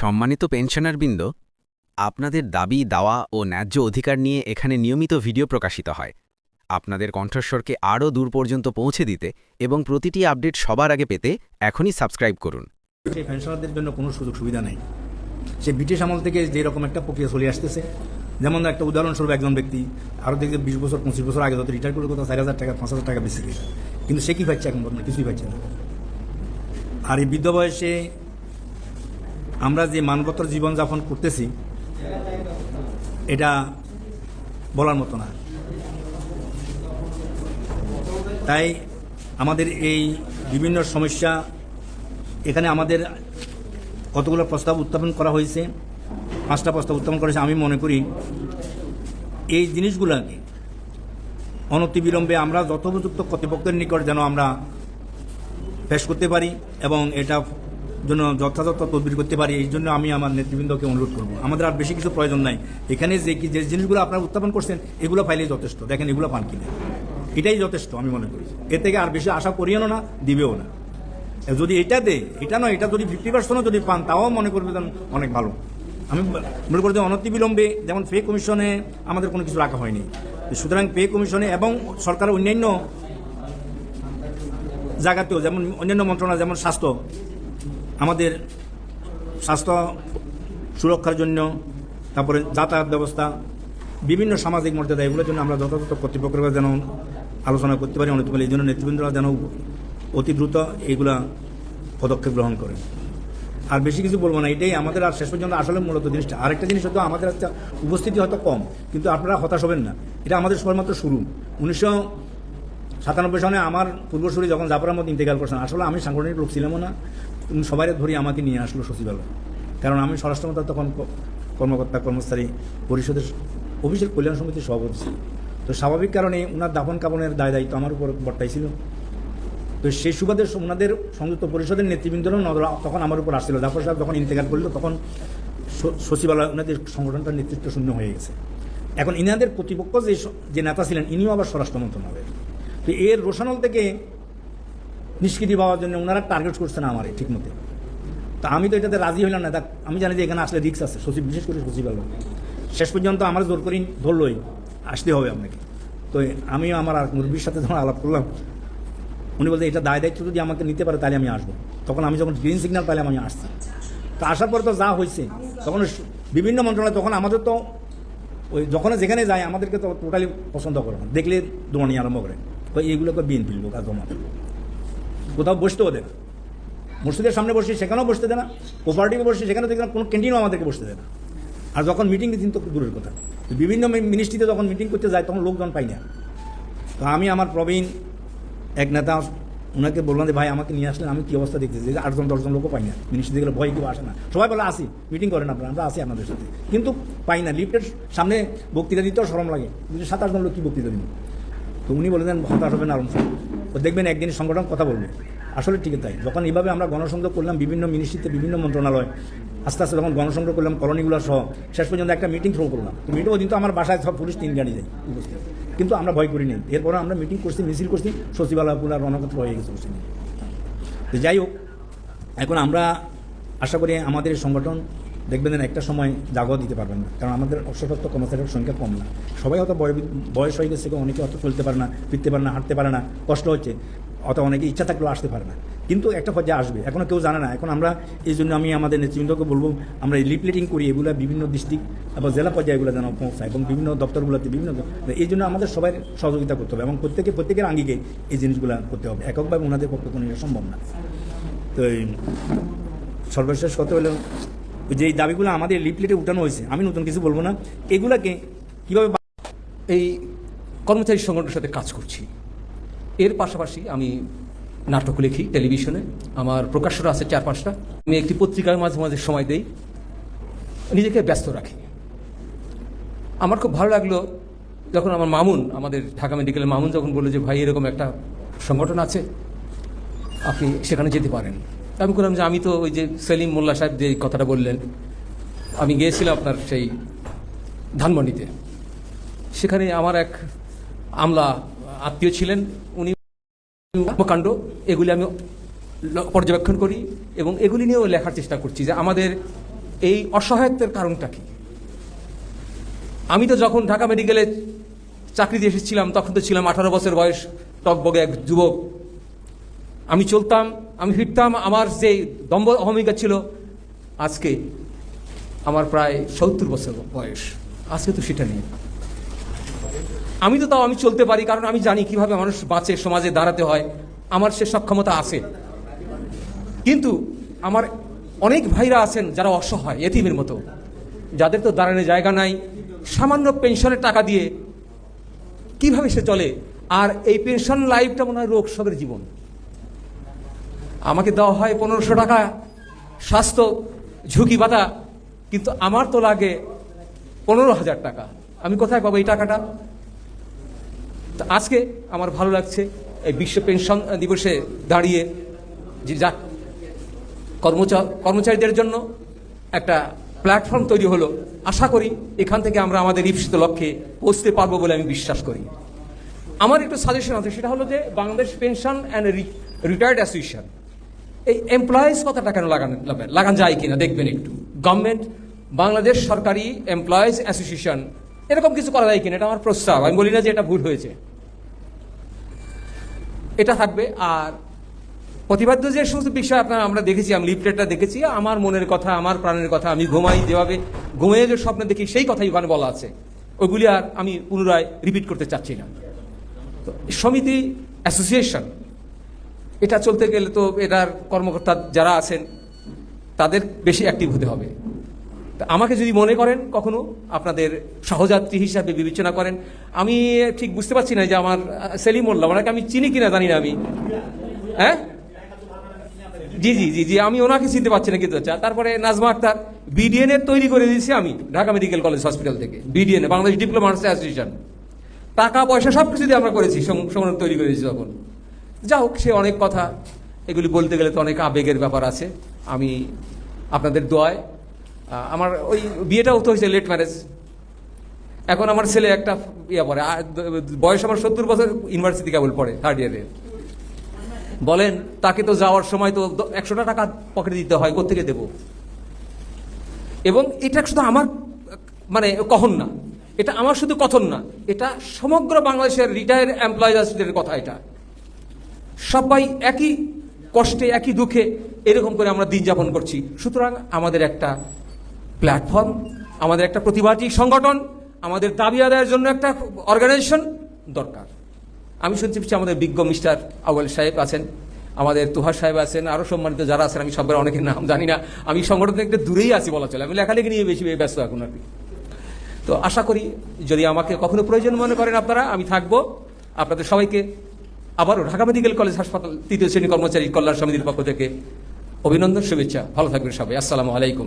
সম্মানিত পেনশনারবৃন্দ, আপনাদের দাবি, দাওয়া ও ন্যায্য অধিকার নিয়ে এখানে নিয়মিত ভিডিও প্রকাশিত হয়। আপনাদের কণ্ঠস্বরকে আরও দূর পর্যন্ত পৌঁছে দিতে এবং প্রতিটি আপডেট সবার আগে পেতে এখনই সাবস্ক্রাইব করুন। পেনশনারদের জন্য কোনো সুযোগ সুবিধা নেই। সে ব্রিটিশ আমল থেকে যে রকম একটা প্রক্রিয়া চলে আসতেছে, যেমন একটা উদাহরণস্বরূপ একজন ব্যক্তি আরও দেখতে বিশ বছর, পঁচিশ বছর আগে যত রিটায়ার করে কোথাও চার হাজার টাকা, পাঁচ হাজার টাকা বেশি কিন্তু সে কী পাচ্ছে এখন কিছুই পাচ্ছে না। আর এই বৃদ্ধ বয়সে আমরা যে মানবতর জীবনযাপন করতেছি, এটা বলার মতো না। তাই আমাদের এই বিভিন্ন সমস্যা, এখানে আমাদের কতগুলো প্রস্তাব উত্থাপন করা হয়েছে, পাঁচটা প্রস্তাব উত্থাপন করেছে, আমি মনে করি এই জিনিসগুলোকে অনতিবিলম্বে আমরা যথোপযুক্ত কর্তৃপক্ষের নিকট যেন আমরা পেশ করতে পারি এবং এটা জন্য যথাযথ তদবির করতে পারি, এই জন্য আমি আমার নেতৃবৃন্দকে অনুরোধ করব। আমাদের আর বেশি কিছু প্রয়োজন নাই। এখানে যে যে জিনিসগুলো আপনারা উত্থাপন করছেন, এগুলো পাইলেই যথেষ্ট। দেখেন, এগুলো পান কিনা। এটাই যথেষ্ট, আমি মনে করি। এর থেকে আর বেশি আশা করিও না, দিবেও না। যদি এটা দে এটা নয়, এটা যদি ফিফটি পার্সেন্টও যদি পান, তাও মনে করবে অনেক ভালো। আমি মনে করি যে অনতিবিলম্বে যেমন পে কমিশনে আমাদের কোনো কিছু রাখা হয়নি। সুতরাং পে কমিশনে এবং সরকারের অন্যান্য জায়গাতেও, যেমন অন্যান্য মন্ত্রণালয়, যেমন স্বাস্থ্য আমাদের স্বাস্থ্য সুরক্ষার জন্য, তারপরে যাতায়াত ব্যবস্থা, বিভিন্ন সামাজিক মর্যাদা, এগুলোর জন্য আমরা যথাযথ কর্তৃপক্ষের যেন আলোচনা করতে পারি, অনেক এই জন্য নেতৃবৃন্দরা যেন অতি দ্রুত এইগুলা পদক্ষেপ গ্রহণ করে আর বেশি কিছু বলব না, এটাই আমাদের আর শেষ পর্যন্ত আসলে মূলত জিনিসটা। আরেকটা জিনিস হয়তো আমাদের একটা উপস্থিতি হয়তো কম, কিন্তু আপনারা হতাশ হবেন না। এটা আমাদের সবেমাত্র শুরু। উনিশশো সাতানব্বই সালে আমার পূর্বসূরি যখন জাফর আহমদ ইন্তেকাল করছেন, আসলে আমি সাংগঠনিক লোক ছিলামও না। সবাই ধরে আমাকে নিয়ে আসলো সচিবালয়। কারণ আমি স্বরাষ্ট্রমন্ত্র তখন কর্মকর্তা, কর্মচারী পরিষদের অফিসের কল্যাণ সমিতির সভাপতি ছিল তো স্বাভাবিক কারণে ওনার দাফন কাপনের দায় দায়িত্ব আমার উপর বর্তাইছিল তো সেই সুবাদে ওনাদের সংযুক্ত পরিষদের নেতৃবৃন্দরও নজর তখন আমার উপর আসছিল। জাফর সাহেব যখন ইন্তেকাল করল, তখন সচিবালয় ওনাদের সংগঠনটার নেতৃত্ব শূন্য হয়ে গেছে। এখন ইনাদের প্রতিপক্ষ যে যে নেতা ছিলেন, ইনিও আবার স্বরাষ্ট্র মন্ত্রণালয় তো এর রোশানল থেকে নিষ্কৃতি পাওয়ার জন্য ওনারা টার্গেট করছে না আমারে ঠিক মতো তা আমি তো এটাতে রাজি হইলাম না। আমি জানি যে এখানে আসলে রিক্স আছে। সচিব, বিশেষ করে সচিবালয় শেষ পর্যন্ত আমার জোর করি ধরলই। আসতে হবে আপনাকে। তো আমিও আমার আর মুরব্বীর সাথে যখন আলাপ করলাম, উনি বলতে এটা দায় দায়িত্ব যদি আমাকে নিতে পারে তাহলে আমি আসব। তখন আমি যখন গ্রিন সিগন্যাল পাইলে আমি আসছি। তো আসার পর তো যা হয়েছে তখন বিভিন্ন মন্ত্রণালয় তখন আমাদের তো ওই যখন যেখানে যায়, আমাদেরকে তো টোটালি পছন্দ করে না। দেখলে দৌড়ানি আরম্ভ করে। তো এইগুলোকে বিএনপির লোক আর জমাতে কোথাও বসতেও দেয় না মসজিদের সামনে বসে, সেখানেও বসতে দেয় না। কোপারেটিভে বসে সেখানেও দেখলাম কোনো ক্যান্টিনও আমাদেরকে বসতে দেয় না। আর যখন মিটিং দিন তো দূরের কথা। বিভিন্ন মিনিস্ট্রিতে যখন মিটিং করতে যায়, তখন লোকজন পাই না। তো আমি আমার প্রবীণ এক নেতা ওনাকে বললাম যে, ভাই, আমাকে নিয়ে আসলেন আমি কী অবস্থা দেখতেছি? যে আটজন, দশজন লোকও পাই না। মিনিস্ট্রি গেলে ভয় কেউ আসে না। সবাই বলে, আসি মিটিং করেন আপনারা, আমরা আসি আপনাদের সাথে। কিন্তু পাই না। লিফটের সামনে বক্তৃতা দিতেও সরম লাগে। সাত, আটজন লোক কী বক্তৃতা দিব? তো উনি বলে দেন, হতাশ হবেন আরম তো দেখবেন একদিন সংগঠন কথা বলবে। আসলে ঠিক তাই। যখন এইভাবে আমরা গণসংযোগ করলাম, বিভিন্ন মিনিস্ট্রিতে বিভিন্ন মন্ত্রণালয়, আস্তে আস্তে যখন গণসংযোগ করলাম, কলোনিগুলো সহ, শেষ পর্যন্ত একটা মিটিং থ্রো করলাম। মিটিং দিন তো আমার বাসায় সব পুলিশ তিন গাড়ি যায় উপস্থিত। কিন্তু আমরা ভয় করি নাই। এরপরে আমরা মিটিং করছি, মিছিল করছি, সচিবালয় পুরা রণক্ষেত্র হয়ে গেছে যাই হোক, এখন আমরা আশা করি আমাদের সংগঠন দেখবেন একটা সময় জাগো দিতে পারবেন না। কারণ আমাদের অবসরপ্রাপ্ত কর্মচারীর সংখ্যা কম না। সবাই হয়তো বয়- বয়স হয়ে গেছে অনেকে অত চলতে পারে না, ফিরতে পারে না, হাঁটতে পারে না, কষ্ট হচ্ছে, অত অনেকে ইচ্ছা থাকলেও আসতে পারে না। কিন্তু একটা পর্যায়ে আসবে। এখনও কেউ জানে না। এখন আমরা এই জন্য আমি আমাদের নেতৃবৃন্দকে বলব, আমরা লিপলেটিং করি, এগুলো বিভিন্ন ডিস্ট্রিক্ট এবং জেলা পর্যায়ে এগুলো যেন পৌঁছায় এবং বিভিন্ন দপ্তরগুলোতে বিভিন্ন এই জন্য আমাদের সবাই সহযোগিতা করতে হবে এবং প্রত্যেকে প্রত্যেকের আঙ্গিকে এই জিনিসগুলো করতে হবে। এককভাবে ওনাদের পক্ষে কোনো সম্ভব না। তো সর্বশেষ কথা হলো যে এই দাবিগুলো আমাদের লিপলেটে উঠানো হয়েছে, আমি নতুন কিছু বলব না। এগুলাকে কীভাবে এই কর্মচারী সংগঠনের সাথে কাজ করছি। এর পাশাপাশি আমি নাটক লিখি টেলিভিশনে, আমার প্রকাশনা আছে চার পাঁচটা। আমি একটি পত্রিকার মাঝে মাঝে সময় দেই, নিজেকে ব্যস্ত রাখি। আমার খুব ভালো লাগল যখন আমার মামুন, আমাদের ঢাকা মেডিকেলের মামুন যখন বলল যে, ভাই, এরকম একটা সংগঠন আছে, আপনি সেখানে যেতে পারেন। আমি করলাম যে আমি তো ওই যে সেলিম মোল্লা সাহেব যে কথাটা বললেন, আমি গিয়েছিলাম আপনার সেই ধানমন্ডিতে। সেখানে আমার এক আমলা আত্মীয় ছিলেন, উনি কর্মকাণ্ড, এগুলি আমি পর্যবেক্ষণ করি এবং এগুলি নিয়েও লেখার চেষ্টা করছি যে আমাদের এই অসহায়ত্বের কারণটা কি। আমি তো যখন ঢাকা মেডিকেলে চাকরিতে এসেছিলাম, তখন তো ছিলাম আঠারো বছর বয়স, টকবগে এক যুবক। আমি চলতাম, আমি ফিরতাম, আমার যে দম্ভ অহমিকা ছিল, আজকে আমার প্রায় সত্তর বছর বয়স। আজকে তো সেটা নেই। আমি তো তাও আমি চলতে পারি, কারণ আমি জানি কীভাবে মানুষ বাঁচে, সমাজে দাঁড়াতে হয়। আমার সে সক্ষমতা আছে। কিন্তু আমার অনেক ভাইরা আছেন যারা অসহায়, এতিমের মতো। যাদের তো দাঁড়ানোর জায়গা নাই, সামান্য পেনশনের টাকা দিয়ে কীভাবে সে চলে? আর এই পেনশন লাইফটা মনে হয় রোগ শোকের জীবন। আমাকে দেওয়া হয় পনেরোশো টাকা। স্বাস্থ্য, ঝুঁকি বাতা কিন্তু আমার তো লাগে পনেরো হাজার টাকা। আমি কোথায় পাবো এই টাকাটা? আজকে আমার ভালো লাগছে এই বিশ্ব পেনশন দিবসে দাঁড়িয়ে যে যা কর্মচা, কর্মচারীদের জন্য একটা প্ল্যাটফর্ম তৈরি হলো। আশা করি এখান থেকে আমরা আমাদের ঈপ্সিত লক্ষ্যে পৌঁছতে পারব বলে আমি বিশ্বাস করি। আমার একটু সাজেশন আছে, সেটা হলো যে Bangladesh pension and retired association এই এমপ্লয়িজ কথাটা কেন লাগান লাগান যায় কিনা? দেখবেন একটু। গভর্নমেন্ট বাংলাদেশ সরকারি এমপ্লয়িজ অ্যাসোসিয়েশন এরকম কিছু করা যায় কিনা? এটা আমার প্রস্তাব। আমি বলি না যে এটা ভুল হয়েছে। এটা থাকবে। আর প্রতিবাদ্য যে সমস্ত বিষয় আপনার আমরা দেখেছি, আমি লিফলেটটা দেখেছি, আমার মনের কথা, আমার প্রাণের কথা, আমি ঘুমাই যেভাবে ঘুমিয়ে যে স্বপ্ন দেখি, সেই কথাই ওখানে বলা আছে। ওইগুলি আর আমি পুনরায় রিপিট করতে চাচ্ছি না। সমিতি অ্যাসোসিয়েশন এটা চলতে গেলে তো এটার কর্মকর্তা যারা আছেন, তাদের বেশি অ্যাক্টিভ হতে হবে। আমাকে যদি মনে করেন কখনো আপনাদের সহযাত্রী হিসাবে বিবেচনা করেন, আমি ঠিক বুঝতে পারছি না যে আমার সেলিম মোল্লা, ওনাকে আমি চিনি কিনা জানি না আমি। হ্যাঁ? জি জি জি জি, আমি ওনাকে চিনতে পারছি না কিন্তু আচ্ছা তারপরে নাজমা আক্তার বিডিএন এর তৈরি করে দিয়েছি আমি, ঢাকা মেডিকেল কলেজ হসপিটাল থেকে বিডিএন বাংলাদেশ ডিপ্লোমা অ্যাসোসিয়েশন। টাকা, পয়সা সব কিছু দিয়ে আমরা করেছি সং- সংগঠন তৈরি করেছি তখন যা হোক, সে অনেক কথা। এগুলি বলতে গেলে তো অনেক আবেগের ব্যাপার আছে। আমি আপনাদের দোয়ায় আমার ওই বিয়েটাও তো হয়েছে লেট ম্যারেজ এখন আমার ছেলে একটা ইয়ে পড়ে। বয়স আমার সত্তর বছর ইউনিভার্সিটি কেবল পড়ে থার্ড ইয়ারে বলেন, তাকে তো যাওয়ার সময় তো একশোটা টাকা পকেটে দিতে হয় কোথেকে দেবো? এবং এটা শুধু আমার মানে কখন না, এটা আমার শুধু কথন না, এটা সমগ্র বাংলাদেশের রিটায়ার এমপ্লয়িজদের কথা এটা। সবাই একই কষ্টে, একই দুঃখে এরকম করে আমরা দিন যাপন করছি। সুতরাং আমাদের একটা প্ল্যাটফর্ম আমাদের একটা প্রতিবাদী সংগঠন, আমাদের দাবি আদায়ের জন্য একটা অর্গানাইজেশন দরকার। আমি শুনছি পিছিয়ে আমাদের বিজ্ঞ মিস্টার আউয়াল সাহেব আছেন, আমাদের তুহার সাহেব আছেন আরও সম্মানিত যারা আছেন, আমি সবার অনেকের নাম জানি না। আমি সংগঠন একটু দূরেই আছি বলা চলে, আমি লেখালেখি নিয়ে বেশি ব্যস্ত এখন আর কি। তো আশা করি যদি আমাকে কখনো প্রয়োজন মনে করেন আপনারা, আমি থাকব। আপনাদের সবাইকে আবারও ঢাকা মেডিকেল কলেজ হাসপাতাল তৃতীয় শ্রেণি কর্মচারী কল্যাণ সমিতির পক্ষ থেকে অভিনন্দন, শুভেচ্ছা। ভালো থাকবেন সবাই। আসসালামু আলাইকুম।